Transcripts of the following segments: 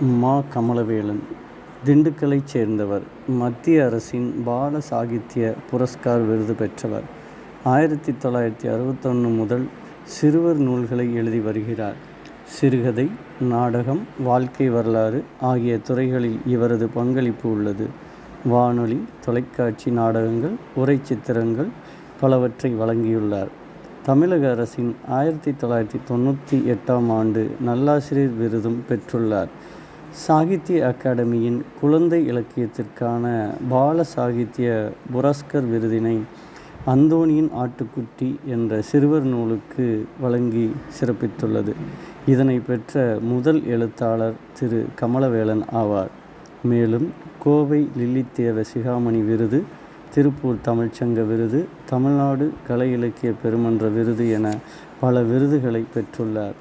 மா கமலவேலன் திண்டுக்கலைச் சேர்ந்தவர் மத்திய அரசின் பால சாகித்ய புரஸ்கார் விருது பெற்றவர். ஆயிரத்தி தொள்ளாயிரத்தி அறுபத்தொன்று முதல் சிறுவர் நூல்களை எழுதி வருகிறார். சிறுகதை நாடகம் வாழ்க்கை வரலாறு ஆகிய துறைகளில் இவரது பங்களிப்பு உள்ளது. வானொலி தொலைக்காட்சி நாடகங்கள் உரைச்சித்திரங்கள் பலவற்றை வழங்கியுள்ளார். தமிழக அரசின் ஆயிரத்தி தொள்ளாயிரத்தி தொண்ணூற்றி எட்டாம் ஆண்டு நல்லாசிரியர் விருதும் பெற்றுள்ளார். சாகித்ய அகாடமியின் குழந்தை இலக்கியத்திற்கான பால சாகித்ய புரஸ்கர் விருதினை அந்தோனியின் ஆட்டுக்குட்டி என்ற சிறுவர் நூலுக்கு வழங்கி சிறப்பித்துள்ளது. இதனை பெற்ற முதல் எழுத்தாளர் திரு கமலவேலன் ஆவார். மேலும் கோவை லில்லித்தேவ சிகாமணி விருது திருப்பூர் தமிழ்ச்சங்க விருது தமிழ்நாடு கலை இலக்கிய பெருமன்ற விருது என பல விருதுகளை பெற்றுள்ளார்.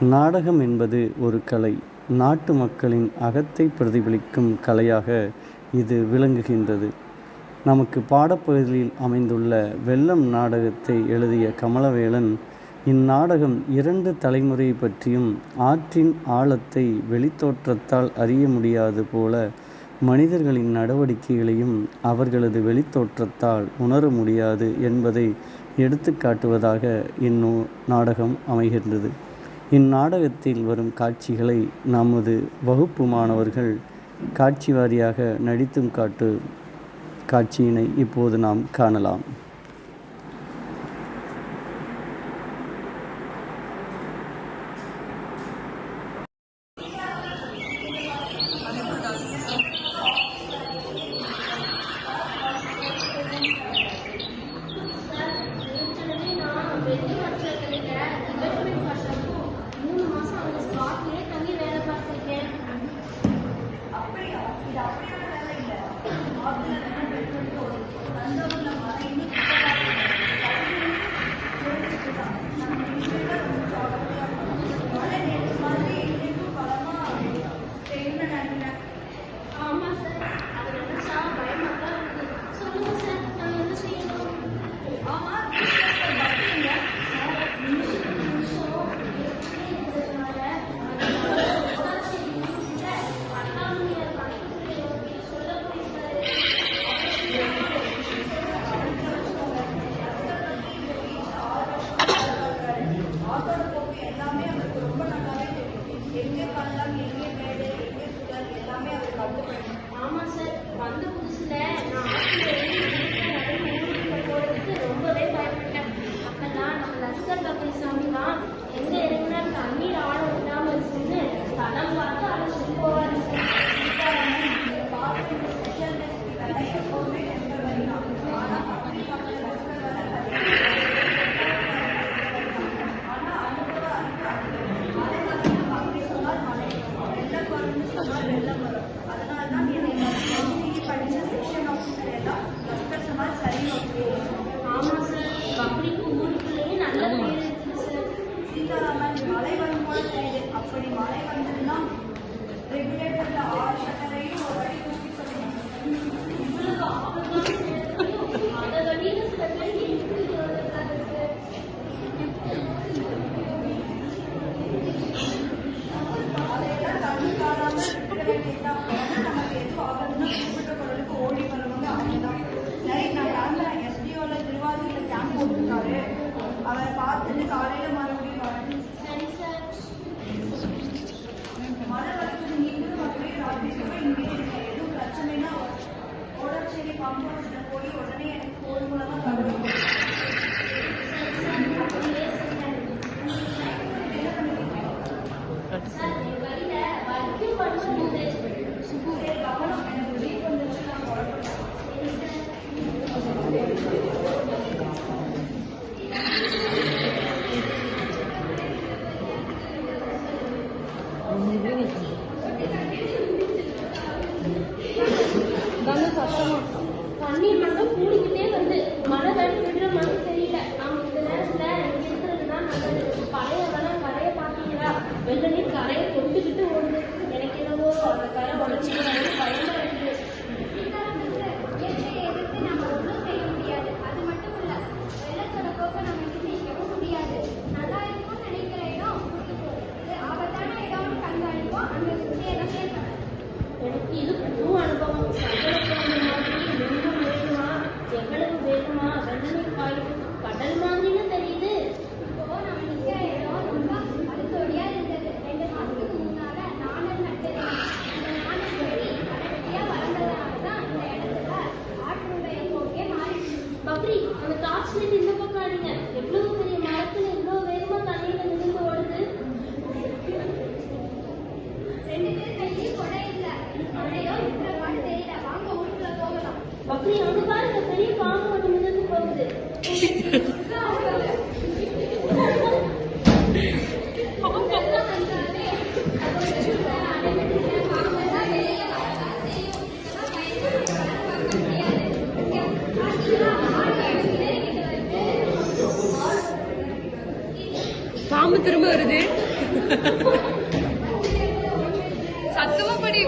நாடகம் என்பது ஒரு கலை. நாட்டு மக்களின் அகத்தை பிரதிபலிக்கும் கலையாக இது விளங்குகின்றது. நமக்கு பாடப்பகுதியில் அமைந்துள்ள வெள்ளம் நாடகத்தை எழுதிய கமலவேலன் இந்நாடகம் இரண்டு தலைமுறை பற்றியும் ஆற்றின் ஆழத்தை வெளித்தோற்றத்தால் அறிய முடியாது போல மனிதர்களின் நடவடிக்கைகளையும் அவர்களது வெளித்தோற்றத்தால் உணர முடியாது என்பதை எடுத்துக்காட்டுவதாக இந்நூ நாடகம் அமைகின்றது. இந்நாடகத்தில் வரும் காட்சிகளை நமது வகுப்பு மாணவர்கள் காட்சி வாரியாக நடித்தும் காட்டு காட்சியினை இப்போது நாம் காணலாம். ஆமா ஆமா sir Karnataka in the name of the Permission Section of Kerala தண்ணீர் மட்டும் கூடிக்கிட்டே வந்து மழை வேணும் விடுற மாதிரி தெரியல. நாம இந்த நேரத்துல இங்க இருக்கிறது தான் நல்லது. பழைய வேணா கரையை பாத்தீங்களா வெள்ள நீர் கரையை தொட்டுக்கிட்டு ஓடுது. எனக்கு என்னவோ அந்த கரை உடச்சிக்கிறாங்க கடலுக்கு கடல் மாதிரின்னு தெரியுது. இப்போ நம்ம நிக்கிற இடம் ரொம்ப அடுத்தோடியா இருந்தது. ரெண்டு மாசத்துக்கு முன்னால நாணல் நட்டது அந்த நாணல் செடி கடைசியா வளர்ந்ததுனாலதான் அந்த இடத்துல ஆற்றுடைய போக்கே மாறி பக்ரி அந்த காசுல இந்த பக்கம் அடிங்க. பெரிய மரத்துல இவ்வளவு வேகமா தண்ணீர் வந்து ஓடுது? ரெண்டு பேர் கொடை இல்லை. கொடையோ தெரியல. வாங்க ஊருக்குள்ள போகலாம். பக்ரி அங்க பாம்பு திரும்ப வருது. சத்தமா படி.